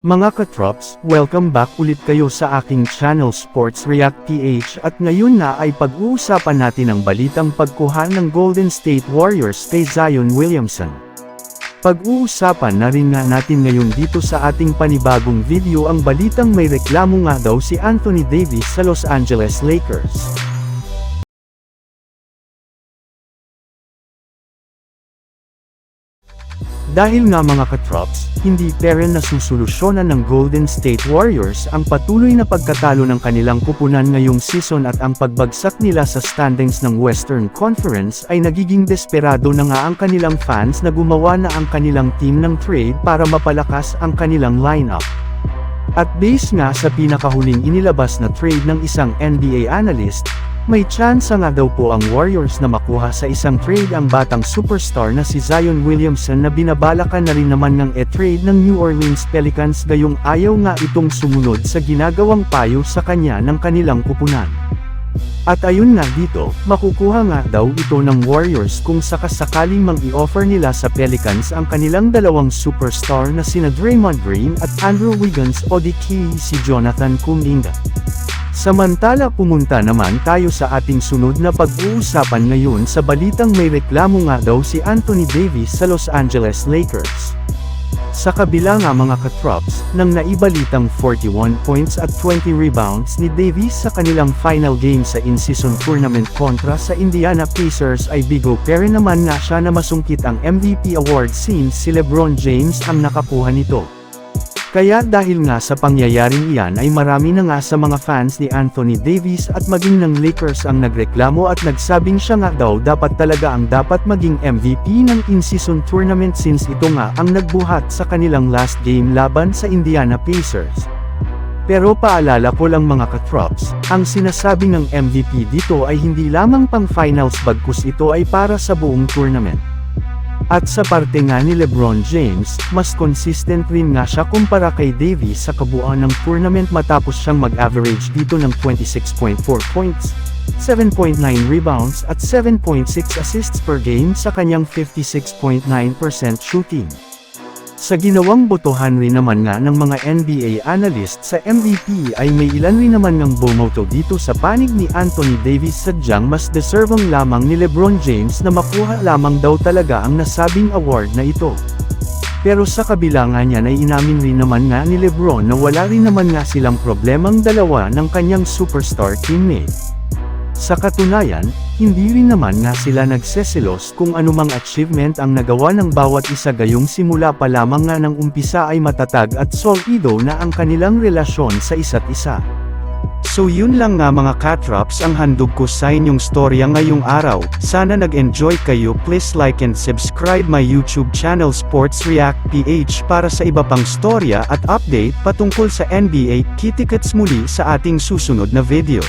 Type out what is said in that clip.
Mga katrops, welcome back ulit kayo sa aking channel Sports React PH at ngayon na ay pag-uusapan natin ang balitang pagkuha ng Golden State Warriors kay Zion Williamson. Pag-uusapan na rin nga natin ngayon dito sa ating panibagong video ang balitang may reklamo nga daw si Anthony Davis sa Los Angeles Lakers. Dahil nga mga katrops, hindi peren na susolusyonan ng Golden State Warriors ang patuloy na pagkatalo ng kanilang kupunan ngayong season at ang pagbagsak nila sa standings ng Western Conference ay nagiging desperado na nga ang kanilang fans na gumawa na ang kanilang team ng trade para mapalakas ang kanilang lineup. At base nga sa pinakahuling inilabas na trade ng isang NBA analyst, may chance nga daw po ang Warriors na makuha sa isang trade ang batang superstar na si Zion Williamson na binabalakan na rin naman ng e-trade ng New Orleans Pelicans gayong ayaw nga itong sumunod sa ginagawang payo sa kanya ng kanilang kupunan. At ayun nga dito, makukuha nga daw ito ng Warriors kung sakasakaling mang i-offer nila sa Pelicans ang kanilang dalawang superstar na sina Draymond Green at Andrew Wiggins o di si Jonathan Kuminga. Samantala pumunta naman tayo sa ating sunod na pag-uusapan ngayon sa balitang may reklamo nga daw si Anthony Davis sa Los Angeles Lakers. Sa kabila nga mga katrops, nang naibalitang 41 points at 20 rebounds ni Davis sa kanilang final game sa in-season tournament kontra sa Indiana Pacers ay bigo pero naman nga siya na masungkit ang MVP award since si Lebron James ang nakakuha nito. Kaya dahil nga sa pangyayaring iyan ay marami na nga sa mga fans ni Anthony Davis at maging ng Lakers ang nagreklamo at nagsabing siya nga daw dapat talaga ang dapat maging MVP ng in-season tournament since ito nga ang nagbuhat sa kanilang last game laban sa Indiana Pacers. Pero paalala ko lang mga katrops, ang sinasabi ng MVP dito ay hindi lamang pang finals bagkus ito ay para sa buong tournament. At sa parte nga ni Lebron James, mas consistent rin nga siya kumpara kay Davis sa kabuuan ng tournament matapos siyang mag-average dito ng 26.4 points, 7.9 rebounds at 7.6 assists per game sa kanyang 56.9% shooting. Sa ginawang botohan rin naman nga ng mga NBA analyst sa MVP ay may ilan rin naman ng bumoto dito sa panig ni Anthony Davis sadyang mas deserving lamang ni Lebron James na makuha lamang daw talaga ang nasabing award na ito. Pero sa kabila nga niyan ay inamin rin naman nga ni Lebron na wala rin naman nga silang problemang dalawa ng kanyang superstar teammate. Sa katunayan, hindi rin naman nga sila nagseselos kung anumang achievement ang nagawa ng bawat isa gayong simula pa lamang nga ng umpisa ay matatag at solido na ang kanilang relasyon sa isa't isa. So yun lang nga mga katrops ang handog ko sa inyong storya ngayong araw, sana nag-enjoy kayo please like and subscribe my YouTube channel Sports React PH para sa iba pang storya at update patungkol sa NBA, kitikets muli sa ating susunod na video.